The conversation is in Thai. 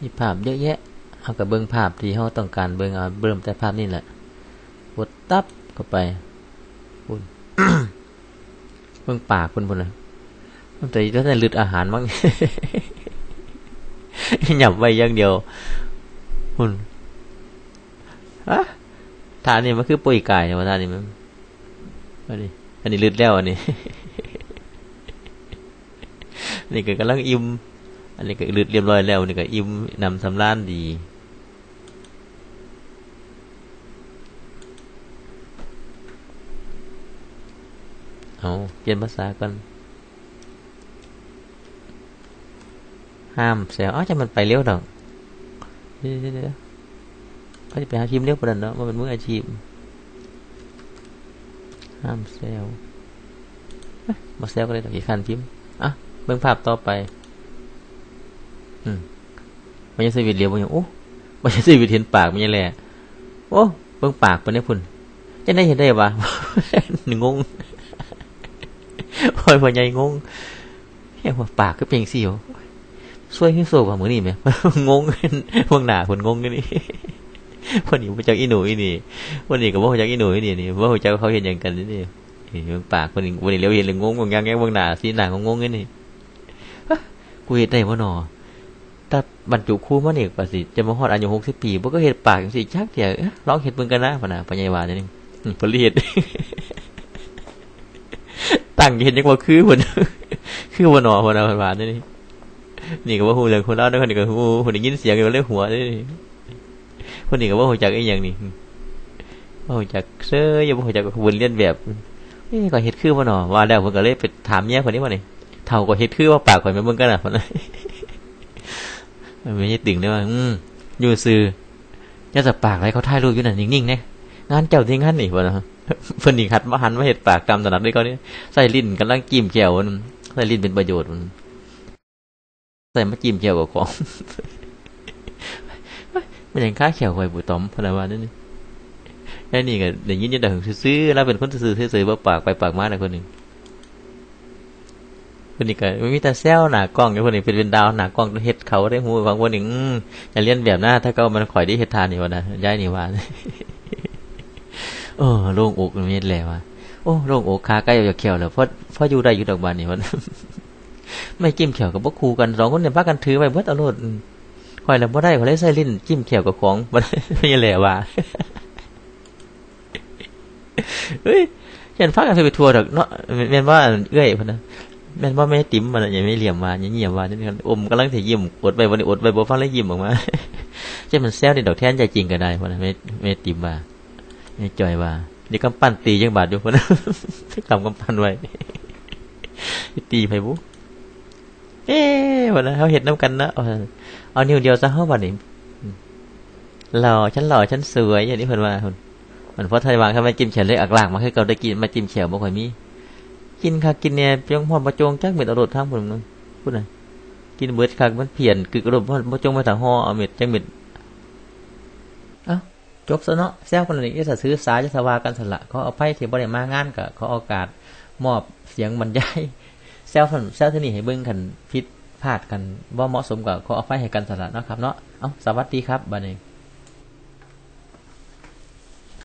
มีภาพเยอะแยะเอากับเบิ้งภาพที่เขาต้องการเบิ้งเอาเบิ่มแต่ภาพนี่แหละกดตับเข้าไปคุณเบิ้งปากคุณพุ่นนะมันแต่แล้วแต่ลืดอาหารมั้งหยับไว้อย่างเดียวคุณอะทานนี่มันคือปุ๋ยไก่เนี่ยว่าทานนี่มันอันนี้อันนี้ลืดแล้วอันนี้นี่ก็กำลังอิ่ม อันนี้ก็ลืดเรียบร้อยแล้วนี่ก็อิ่มนำสำรานดีเอาเปลี่ยนภาษากันห้ามแซวอ๋อจะมันไปเร็วดอกเดี๋ยวเขาจะไปหาทีมเร็วประเด็นเนาะมันเป็นมืออาชีพห้ามแซวเอ้ยมาแซวก็เลยดอกอีกคันพิมพ์อะเบิ่งภาพต่อไป มันยังสวิตเรียวมันยังโอ้มันยังสวิตเห็นปากมันยังแหละโอ้เบิ่งปากเป็นได้พุ่นจะได้เห็นได้ปะหนึ่งงงโอ้ยพ่อใหญ่งงเฮ้ยว่าปากก็เพียงสี่วช่วยให้โซ่ว่ามือนี่ไหมงงพวกหนาคนงงกันนี่วันนี้มาจากอีหนูอีนี่วันนี้ก็บ่จากอีหนูอีนี่นี่ว่าจากเขาเห็นอย่างกันนี่นี่นี่เบิ่งปากคนนี้วันนี้เลี้ยวเห็นเลยงงงย่างแง่บางหนาสีหนางงงกันนี่กูเห็นได้บ่หนอ ถ้าบรรจุครูมาเนี่ยก็สิจะมาฮอดอายุหกสิบปีบ่ก็เห็นปากจังซี่จักเถียเอ๊ะลองเห็นเบิ่งกันนะพะนะปัญญาวานี่นี่อืมผลิตตั้งเห็นยังว่าคือพุ่นคือบ่หนอพุ่นน่ะพุ่นว่านี่นี่นี่ก็บ่ฮู้เรื่องคนเล่าเด้อคนนี้ก็ฮู้คนได้ยินเสียงก็เลยหัวนี่คนนี้ก็บ่ฮู้จักอีหยังนี่บ่ฮู้จักเซ้อยังบ่ฮู้จักบุญเลียนแบบนี่ก็เฮ็ดคือบ่เนาะว่าแล้วเพิ่นก็เลยไปถามแย่คนนี้ว่านี่เฒ่าก็เฮ็ดคือว่าปากข่อยแม่นเบิ่งกันน่ะพุ่นน่ะมัน ไม่ใช่ติ่งได้ว่า อืมอยู่ซื่อย่าสับปากอะไรเขาถ่ายรูปอยู่นั่นนิ่งๆเด้งานเจ้าที่งานนี่บ่นะเพิ่นนี่หัดมาหันมาเฮ็ดปากตามถนัดด้วยเขาเนี่ใส่ลิ้นกำลังจิ้มแก้วมันใส่ลิ้นเป็นประโยชน์มันใส่มาจิ้มแก้วกับของมันยังค่าเขียวไว้บุตอมพนาว่านั่นนี่แค่นี้ก็ได้ยินอยังดังซื้อๆแล้วเป็นคนซื้อๆซื้อๆบ่ปากไปปากมาแต่คนหนึ่ง คนนี้ก็มีแต่แซวหนากล้องอยู่คนนี้เป็นเป็นดาวหนากล้องเฮ็ดเขาได้หูฟังคนหนึ่งอย่าเลียนแบบหน้า ถ้าเขามันข่อยได้เฮ็ดทานนี่วะนะย้ายนี่ว่าโอ้โล่งอกมันเฮ็ดแล้วว่ะโอ้โล่งอกคาใกล้จะเขียวแล้วเพราะเพราะอยู่ได้อยู่ดอกบานนี่วะไม่จิ้มเขียวกับพวกครูกันสองคนเนี่ยพากันถือไปเบิดเอาโลดคอยแล้วบ่ได้ข่อยเลยใส่ลิ้นจิ้มเขียวกับของบ่ได้ไม่แหละว่าเฮ้ยฉันฟังกันไปทัวร์ดอกเนาะแม่นว่าเอื้อยพุ่นนะ แม่นว่าแม่ติ๋มมันยังไม่เหลี่ยมว่ายังเงียบว่านี่กันอมกำลังสิยิ้มอดไปบ่ได้อดไปบ่ฟังแล้วยิ้มออกมาใช่มันแซวนี่ดอกแท่นใจจริงก็ได้พุ่นะแม่แม่ติ๋มว่าแม่จอยว่านี่กำปั้นตีจังบาดอยู่พุ่นนะกำกำปั้นไว้ตีไปบุเอ๊ะพุ่นนเฮาเฮ็ดนํกันนะเอาเอานิ้วเดียวซะเฮาบัดนี้หล่อฉันหล่อฉันสวยอย่างนี้เพิ่นว่าพุ่นมันเพราะไทยวางเขาไม่จิ้มเขียวเลยอักลากมาคือเก่าได้กินมาจิ้มเขียวบ่ค่อยมี กินคักกินเนี่ยเพียงพอบ่จงจักเม็ดอารดทางพุ่นนึงพุ่นะกินเบิดคักมันเพี้ยนกึกระดมบ่จงมาทางห่อเอาเม็ดจังเม็ดอ้าจบซะเนาะแซวคนนี้จะซื้อสายจะสวากันสละเขาเอาไผที่บ่ได้มางานก็เขาเอาโอกาสมอบเสียงบรรยายแซวคนแซวที่นี่ให้เบิ่งคันผิดพลาดกันบ่าเหมาะสมกับเขาเอาไฟให้กันสละเนาะครับเนาะเอ้าสวัสดีครับบัดนี้